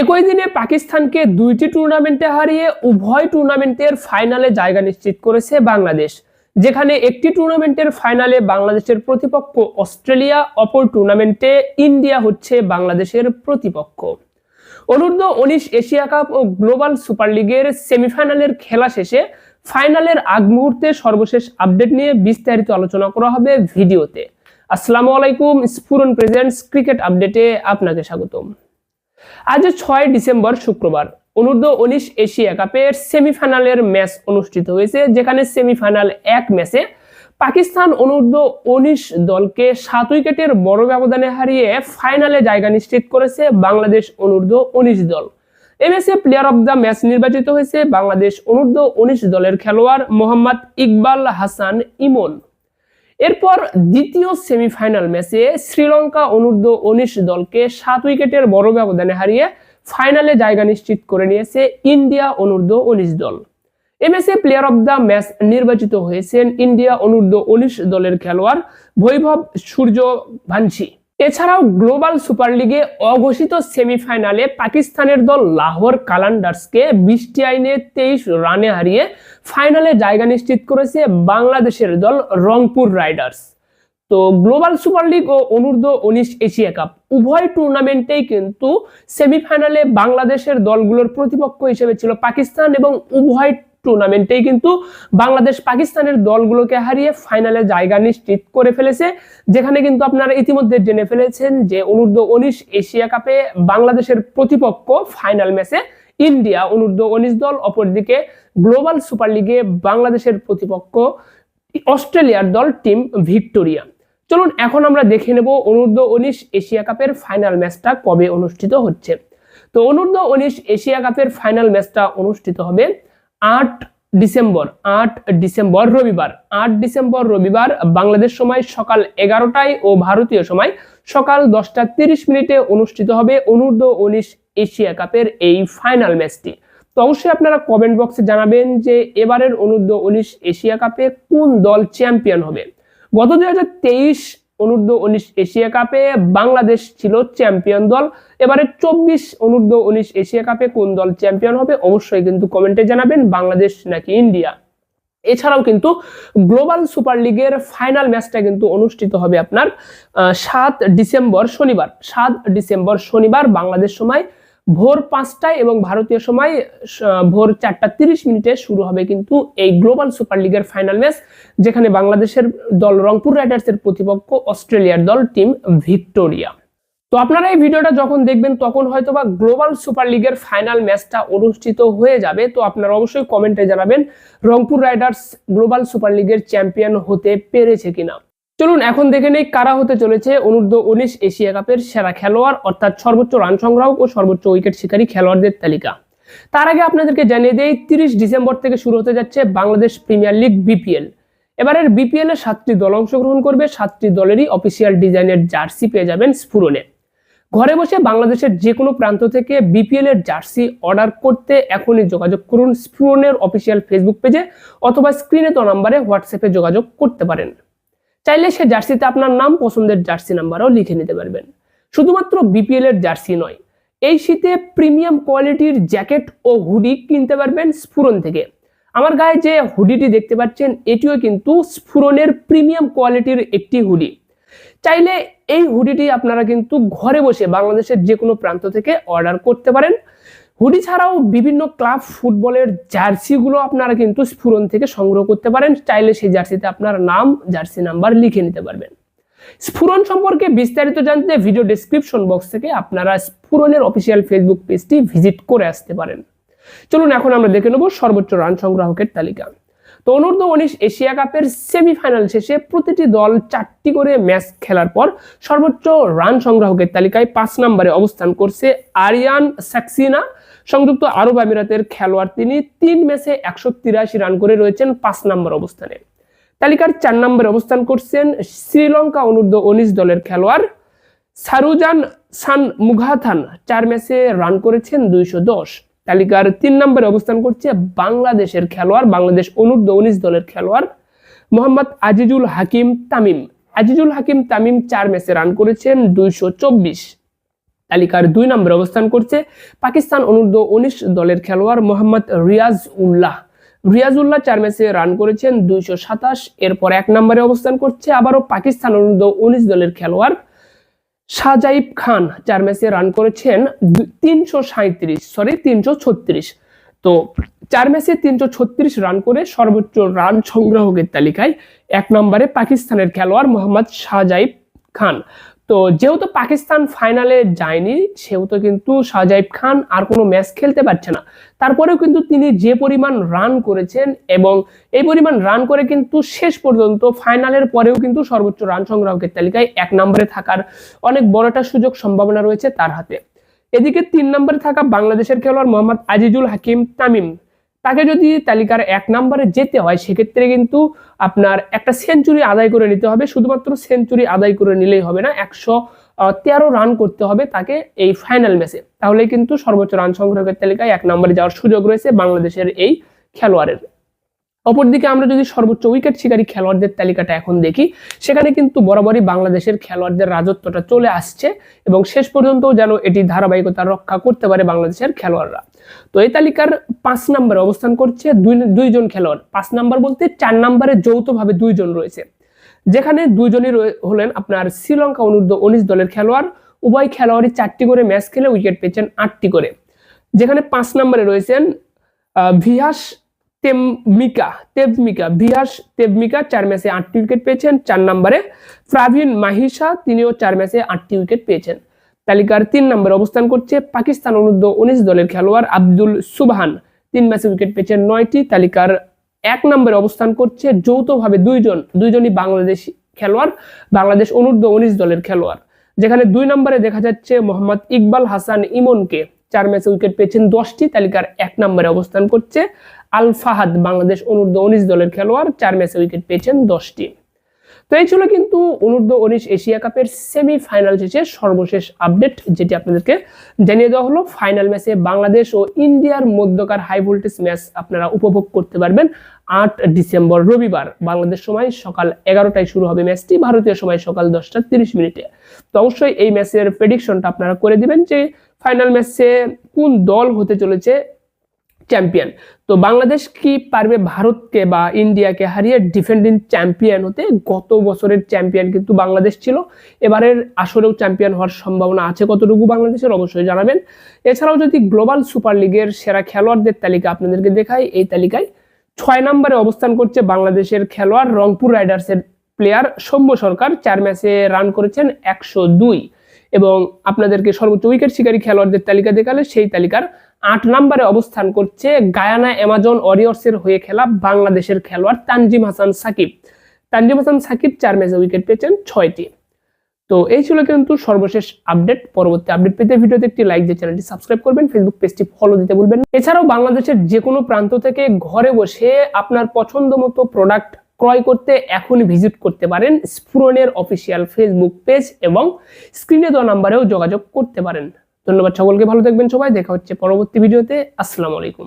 একই দিনে পাকিস্তানকে দুইটি টুর্নামেন্টে হারিয়ে উভয় টুর্নামেন্টের ফাইনালে জায়গা নিশ্চিত করেছে বাংলাদেশ, যেখানে একটি টুর্নামেন্টের ফাইনালে বাংলাদেশের প্রতিপক্ষ অস্ট্রেলিয়া, অপর টুর্নামেন্টে ইন্ডিয়া হচ্ছে বাংলাদেশের প্রতিপক্ষ। অনূর্ধ্ব উনিশ এশিয়া কাপ ও গ্লোবাল সুপার লিগের সেমিফাইনালের খেলা শেষে ফাইনালের আগ মুহূর্তে সর্বশেষ আপডেট নিয়ে বিস্তারিত আলোচনা করা হবে ভিডিওতে। আসসালামু আলাইকুম, স্ফুরন প্রেজেন্টস ক্রিকেট আপডেটে আপনাকে স্বাগতম। আজ ছয় ডিসেম্বর শুক্রবার, অনূর্ধ্ব উনিশ এশিয়া কাপের সেমিফাইনালের ম্যাচ অনুষ্ঠিত হয়েছে, যেখানে সেমিফাইনাল এক ম্যাচে পাকিস্তান অনূর্ধ্ব উনিশ দলকে সাত উইকেটের বড় ব্যবধানে হারিয়ে ফাইনালে জায়গা নিশ্চিত করেছে বাংলাদেশ অনূর্ধ্ব উনিশ দল। এ ম্যাচে প্লেয়ার অব দ্য ম্যাচ নির্বাচিত হয়েছে বাংলাদেশ অনূর্ধ্ব উনিশ দলের খেলোয়াড় মোহাম্মদ ইকবাল হাসান ইমন। এরপর দ্বিতীয় সেমিফাইনাল ম্যাচে শ্রীলঙ্কা অনূর্ধ্ব উনিশ দলকে সাত উইকেটের বড় ব্যবধানে হারিয়ে ফাইনালে জায়গা নিশ্চিত করে নিয়েছে ইন্ডিয়া অনূর্ধ্ব উনিশ দল। এ ম্যাচে প্লেয়ার অব দ্য ম্যাচ নির্বাচিত হয়েছেন ইন্ডিয়া অনূর্ধ্ব উনিশ দলের খেলোয়াড় বৈভব সূর্য ভানসি এছাড়াও গ্লোবাল সুপার লিগে অঘোষিত সেমিফাইনালে পাকিস্তানের দল লাহোর কালান্ডার্সকে বৃষ্টি আইনে তেইশ রানে হারিয়ে ফাইনালে জায়গা নিশ্চিত করেছে বাংলাদেশের দল রংপুর রাইডার্স। তো গ্লোবাল সুপার লিগ ও অনূর্ধ্ব উনিশ এশিয়া কাপ উভয় টুর্নামেন্টেই কিন্তু সেমিফাইনালে বাংলাদেশের দলগুলোর প্রতিপক্ষ হিসেবে ছিল পাকিস্তান এবং উভয় টুর্নামেন্টেই কিন্তু বাংলাদেশ পাকিস্তানের দলগুলোকে হারিয়ে ফাইনালে জায়গা নিশ্চিত করে ফেলেছে, যেখানে কিন্তু আপনারা ইতিমধ্যে জেনে ফেলেছেন যে অনূর্ধ্ব উনিশ এশিয়া কাপে বাংলাদেশের প্রতিপক্ষ ফাইনাল ম্যাচে ইন্ডিয়া অনূর্ধ্ব উনিশ দল, অপরদিকে গ্লোবাল সুপার লিগে বাংলাদেশের প্রতিপক্ষ অস্ট্রেলিয়ার দল টিম ভিক্টোরিয়া। চলুন, এখন আমরা দেখে নেব অনূর্ধ্ব উনিশ এশিয়া কাপের ফাইনাল ম্যাচটা কবে অনুষ্ঠিত হচ্ছে। তো অনূর্ধ্ব উনিশ এশিয়া কাপের ফাইনাল ম্যাচটা অনুষ্ঠিত হবে আট ডিসেম্বর আট ডিসেম্বর রবিবার, আট ডিসেম্বর রবিবার বাংলাদেশ সময় সকাল এগারোটায় ও ভারতীয় সময় সকাল দশটা তিরিশ মিনিটে অনুষ্ঠিত হবে অনূর্ধ্ব উনিশ এশিয়া কাপের এই ফাইনাল ম্যাচটি। তো অবশ্যই আপনারা কমেন্ট বক্সে জানাবেন যে এবারের অনূর্ধ্ব উনিশ এশিয়া কাপে কোন দল চ্যাম্পিয়ন হবে। গত দুই হাজার তেইশ অনূর্ধ্ব উনিশ এশিয়া কাপে বাংলাদেশ ছিল চ্যাম্পিয়ন দল। এবারে চব্বিশ অনূর্ধ্ব উনিশ এশিয়া কাপে কোন দল চ্যাম্পিয়ন হবে অবশ্যই কিন্তু কমেন্টে জানাবেন, বাংলাদেশ নাকি ইন্ডিয়া? এছাড়াও কিন্তু গ্লোবাল সুপার লিগের ফাইনাল ম্যাচটা কিন্তু অনুষ্ঠিত হবে আপনার সাত ডিসেম্বর শনিবার। সাত ডিসেম্বর শনিবার বাংলাদেশ সময় ভোর পাঁচটায় এবং ভারতীয় সময় ভোর চারটা তিরিশ মিনিটে শুরু হবে কিন্তু এই গ্লোবাল সুপার লিগের ফাইনাল ম্যাচ, যেখানে বাংলাদেশের দল রংপুর রাইডার্সের প্রতিপক্ষ অস্ট্রেলিয়ার দল টিম ভিক্টোরিয়া। তো আপনারা এই ভিডিওটা যখন দেখবেন, তখন হয়তো বা গ্লোবাল সুপার লিগের ফাইনাল ম্যাচটা অনুষ্ঠিত হয়ে যাবে। তো আপনারা অবশ্যই কমেন্টে জানাবেন, রংপুর রাইডার্স গ্লোবাল সুপার লিগের চ্যাম্পিয়ন হতে পেরেছে কিনা। চলুন এখন দেখে নেই কারা হতে চলেছে অনূর্ধ্ব উনিশ এশিয়া কাপের সেরা খেলোয়াড়, অর্থাৎ সর্বোচ্চ রান সংগ্রাহক ও সর্বোচ্চ উইকেট শিকারী খেলোয়াড়দের তালিকা। তার আগে আপনাদেরকে জানিয়ে দেই, তিরিশ ডিসেম্বর থেকে শুরু হতে যাচ্ছে বাংলাদেশ প্রিমিয়ার লিগ বিপিএল। এবারের বিপিএল এ সাতটি দল অংশগ্রহণ করবে, সাতটি দলেরই অফিসিয়াল ডিজাইনের জার্সি পেয়ে যাবেন স্ফুরনে ঘরে বসে বাংলাদেশের যে কোনো প্রান্ত থেকে বিপিএল এর জার্সি অর্ডার করতে এখনই যোগাযোগ করুন স্ফুরনের অফিসিয়াল ফেসবুক পেজে অথবা স্ক্রিনে তো নাম্বারে হোয়াটসঅ্যাপে যোগাযোগ করতে পারেন। চাইলে সে জার্সিতে আপনার নাম পছন্দের জার্সি নাম্বারও লিখে নিতে পারবেন। শুধুমাত্র বিপিএল এর জার্সি নয়, এই শীতে প্রিমিয়াম কোয়ালিটির জ্যাকেট ও হুডি কিনতে পারবেন স্ফুরন থেকে। আমার গায়ে যে হুডিটি দেখতে পাচ্ছেন, এটিও কিন্তু স্ফুরনের প্রিমিয়াম কোয়ালিটির একটি হুডি। চাইলে এই হুডিটি আপনারা কিন্তু ঘরে বসে বাংলাদেশের যে কোনো প্রান্ত থেকে অর্ডার করতে পারেন। হুডি ছাড়াও বিভিন্ন ক্লাব ফুটবলের জার্সিগুলো আপনারা কিন্তু স্ফুরন থেকে সংগ্রহ করতে পারেন। চাইলে সেই জার্সিতে আপনার নাম, জার্সি নাম্বার লিখে নিতে পারবেন। স্ফুরন সম্পর্কে বিস্তারিত জানতে ভিডিও ডিসক্রিপশন বক্স থেকে আপনারা স্ফুরনের অফিসিয়াল ফেসবুক পেজটি ভিজিট করে আসতে পারেন। চলুন এখন আমরা দেখে নেব সর্বোচ্চ রান সংগ্রাহকের তালিকা। তো অনূর্ধ্ব উনিশ এশিয়া কাপের সেমিফাইনাল শেষে প্রতিটি দল চারটি করে ম্যাচ খেলার পর সর্বোচ্চ রান সংগ্রাহকের তালিকায় পাঁচ নম্বরে অবস্থান করছে আরিয়ান সাকসিনা সংযুক্ত আরব আমিরাতের খেলোয়াড় তিনি তিন ম্যাচে একশো তিরাশি রান করে রয়েছেন পাঁচ নম্বর অবস্থানে। তালিকার চার নম্বরে অবস্থান করছেন শ্রীলঙ্কা অনূর্ধ্ব উনিশ দলের খেলোয়াড় সারুজান সান মুঘাথান। চার ম্যাচে রান করেছেন দুইশো দশ। তালিকার তিন নম্বরে অবস্থান করছে বাংলাদেশের খেলোয়াড়, বাংলাদেশ অনূর্ধ্ব উনিশ দলের খেলোয়াড় মোহাম্মদ আজিজুল হাকিম তামিম। আজিজুল হাকিম তামিম চার ম্যাচে রান করেছেন দুইশো চব্বিশ। তালিকার দুই নম্বরে অবস্থান করছে পাকিস্তান অনূর্ধ্ব উনিশ দলের খেলোয়াড় মোহাম্মদ রিয়াজ উল্লাহ রিয়াজ উল্লাহ চার ম্যাচে রান করেছেন দুইশো সাতাশ, এরপর এক নম্বরে অবস্থান করছে আবারও পাকিস্তান অনূর্ধ্ব উনিশ দলের খেলোয়াড় শাহজাইব খান। চার ম্যাচে রান করেছেন তিনশো সাঁত্রিশ সরি তিনশো ছত্রিশ। তো চার ম্যাচে তিনশো ছত্রিশ রান করে সর্বোচ্চ রান সংগ্রাহকের তালিকায় এক নম্বরে পাকিস্তানের খেলোয়াড় মোহাম্মদ শাহজাইব খান। তো যেহেতু পাকিস্তান ফাইনালে যায়নি, সেহেতু কিন্তু শাহজাইব খান আর কোনো ম্যাচ খেলতে পারছে না। তারপরেও কিন্তু তিনি যে পরিমাণ রান করেছেন এবং এই পরিমাণ রান করে কিন্তু শেষ পর্যন্ত ফাইনালের পরেও কিন্তু সর্বোচ্চ রান সংগ্রাহকের তালিকায় এক নম্বরে থাকার অনেক বড় একটা সুযোগ সম্ভাবনা রয়েছে তার হাতে। এদিকে তিন নম্বরে থাকা বাংলাদেশের খেলোয়াড় মোহাম্মদ আজিজুল হাকিম তামিম তাকে যদি তালিকার এক নম্বরে যেতে হয়, সেক্ষেত্রে কিন্তু আপনার একটা সেঞ্চুরি আদায় করে নিতে হবে। শুধুমাত্র সেঞ্চুরি আদায় করে নিলেই হবে না, একশো তেরো রান করতে হবে তাকে এই ফাইনাল ম্যাচে তাহলে কিন্তু সর্বোচ্চ রান সংগ্রহের তালিকায় এক নম্বরে যাওয়ার সুযোগ রয়েছে বাংলাদেশের এই খেলোয়াড়ের। অপরদিকে আমরা যদি সর্বোচ্চ উইকেট শিকারী খেলোয়াড়দের তালিকাটা এখন দেখি, সেখানে কিন্তু বরাবরই বাংলাদেশের খেলোয়াড়দের রাজত্বটা চলে আসছে এবং শেষ পর্যন্ত যেন এটি ধারাবাহিকতা রক্ষা করতে পারে বাংলাদেশের খেলোয়াড়রা। তো এই তালিকার পাঁচ নম্বরে অবস্থান করছে দুই, দুইজন খেলোয়াড়। পাঁচ নাম্বার বলতে চার নম্বরে যৌথভাবে দুইজন রয়েছে। যেখানে দুইজনই হলেন আপনার শ্রীলঙ্কা অনূর্ধ্ব উনিশ দলের খেলোয়াড়। উভয় খেলোয়াড়ই চারটি করে ম্যাচ খেলে উইকেট পেয়েছেন আটটি করে। যেখানে পাঁচ নম্বরে রয়েছেন ভিহাস তেমিকা তেবমিকা ভিহাস তেবমিকা চার ম্যাচে আটটি উইকেট পেয়েছেন। চার নম্বরে ফ্রাভিন মাহিসা তিনিও চার ম্যাচে আটটি উইকেট পেয়েছেন। তালিকার তিন নম্বরে অবস্থান করছে পাকিস্তান অনূর্ধ্ব উনিশ দলের খেলোয়াড় আব্দুল সুবহান। তিন ম্যাচে উইকেট পেয়েছেন নয়টি। তালিকার এক নম্বরে অবস্থান করছে যৌথভাবে দুইজন, দুইজনই বাংলাদেশি খেলোয়াড়, বাংলাদেশ অনূর্ধ্ব উনিশ দলের খেলোয়াড়। যেখানে দুই নম্বরে দেখা যাচ্ছে মোহাম্মদ ইকবাল হাসান ইমনকে। চার ম্যাচে উইকেট পেয়েছেন দশটি। তালিকার এক নম্বরে অবস্থান করছে আল ফাহাদ বাংলাদেশ অনূর্ধ্ব উনিশ দলের খেলোয়াড়, চার ম্যাচে উইকেট পেয়েছেন দশটি। তো এই ছিল কিন্তু অনূর্ধ্ব উনিশ এশিয়া কাপের সেমি ফাইনাল শেষে সর্বশেষ আপডেট, যেটি আপনাদেরকে জানিয়ে দেওয়া হলো। ফাইনাল ম্যাচে বাংলাদেশ ও ইন্ডিয়ার মধ্যকার হাই ভোল্টেজ ম্যাচ আপনারা উপভোগ করতে পারবেন আট ডিসেম্বর রবিবার। বাংলাদেশ সময় সকাল এগারোটায় শুরু হবে ম্যাচটি, ভারতীয় সময় সকাল দশটা তিরিশ মিনিটে। তো অবশ্যই এই ম্যাচের প্রেডিকশনটা আপনারা করে দিবেন যে ফাইনাল ম্যাচে কোন দল হতে চলেছে চ্যাম্পিয়ন তো বাংলাদেশ কি পারবে ভারতকে বা ইন্ডিয়াকে হারিয়ে ডিফেন্ডিং চ্যাম্পিয়ন হতে? গত বছরের চ্যাম্পিয়ন কিন্তু বাংলাদেশ ছিল। এবারের আসরেও চ্যাম্পিয়ন হওয়ার সম্ভাবনা আছে কতটুকু বাংলাদেশের? অবশ্যই জানাবেন। এছাড়াও যদি গ্লোবাল সুপার লিগের সেরা খেলোয়াড়দের তালিকা আপনাদেরকে দেখাই, এই তালিকায় ছয় নম্বরে অবস্থান করছে বাংলাদেশের খেলোয়াড় রংপুর রাইডার্সের প্লেয়ার সৌম্য সরকার। চার ম্যাচে রান করেছেন একশো দুই। এবং আপনাদেরকে সর্বোচ্চ উইকেট শিকারী খেলোয়াড়দের তালিকা দেখালে সেই তালিকার আট নম্বরে অবস্থান করছে গায়ানা অ্যামাজন ওয়ারিয়র্সের হয়ে খেলা বাংলাদেশের খেলোয়াড় তানজিম হাসান সাকিব। তানজিম হাসান সাকিব চার ম্যাচে উইকেট পেয়েছেন ছয়টি। তো এই ছিল কিন্তু সর্বশেষ আপডেট পরবর্তী আপডেট পেতে ভিডিওতে একটি লাইক দিয়ে চ্যানেলটি সাবস্ক্রাইব করবেন ফেসবুক পেজটি ফলো দিতে ভুলবেন এছাড়াও বাংলাদেশের যে কোনো প্রান্ত থেকে ঘরে বসে আপনার পছন্দ মতো প্রোডাক্ট ক্রয় করতে এখন ভিজিট করতে পারেন স্ফুরনের অফিসিয়াল ফেসবুক পেজ এবং স্ক্রিনে দেওয়া নাম্বারেও যোগাযোগ করতে পারেন। ধন্যবাদ সকলকে, ভালো থাকবেন সবাই, দেখা হচ্ছে পরবর্তী ভিডিওতে। আসসালামু আলাইকুম।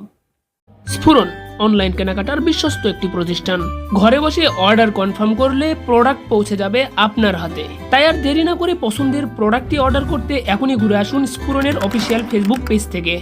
স্ফুরন অনলাইন কেনাকাটার বিশ্বস্ত একটি প্রতিষ্ঠান। ঘরে বসে অর্ডার কনফার্ম করলে প্রোডাক্ট পৌঁছে যাবে আপনার হাতে। তাই আর দেরি না করে পছন্দের প্রোডাক্টটি অর্ডার করতে এখনই ঘুরে আসুন স্ফুরনের অফিসিয়াল ফেসবুক পেজ থেকে।